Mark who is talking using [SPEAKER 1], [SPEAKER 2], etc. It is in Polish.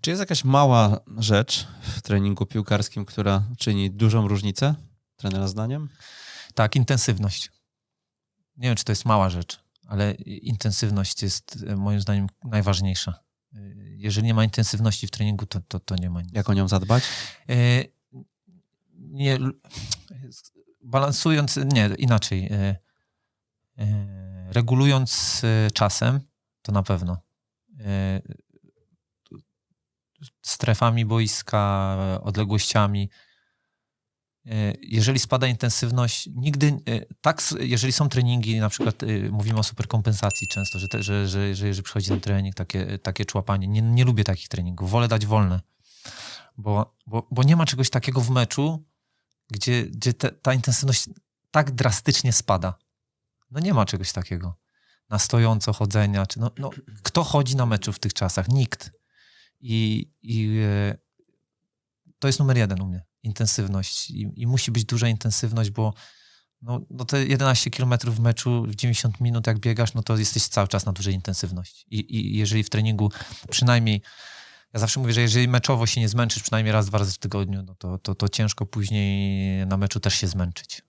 [SPEAKER 1] Czy jest jakaś mała rzecz w treningu piłkarskim, która czyni dużą różnicę, trenera zdaniem?
[SPEAKER 2] Tak, intensywność. Nie wiem, czy to jest mała rzecz, ale intensywność jest e, moim zdaniem najważniejsza. E, Jeżeli nie ma intensywności w treningu, to, to, to nie ma nic.
[SPEAKER 1] Jak o nią zadbać?
[SPEAKER 2] E, Nie, balansując, nie, inaczej. Regulując czasem, to na pewno. Strefami boiska, odległościami. E, Jeżeli spada intensywność, nigdy, e, tak, jeżeli są treningi, na przykład e, mówimy o superkompensacji często, że, te, że, że, że jeżeli przychodzi ten trening, takie, takie człapanie, nie, nie lubię takich treningów, wolę dać wolne, bo, bo, bo nie ma czegoś takiego w meczu, gdzie, gdzie te, ta intensywność tak drastycznie spada. No nie ma czegoś takiego. Na stojąco chodzenia, czy no, no, kto chodzi na meczu w tych czasach? Nikt. I, i e, to jest numer jeden u mnie. Intensywność. I, i musi być duża intensywność, bo no, no te 11 km w meczu w 90 minut jak biegasz, no to jesteś cały czas na dużej intensywności. I, I jeżeli w treningu przynajmniej ja zawsze mówię, że jeżeli meczowo się nie zmęczysz przynajmniej raz, dwa razy w tygodniu, no to, to, to ciężko później na meczu też się zmęczyć.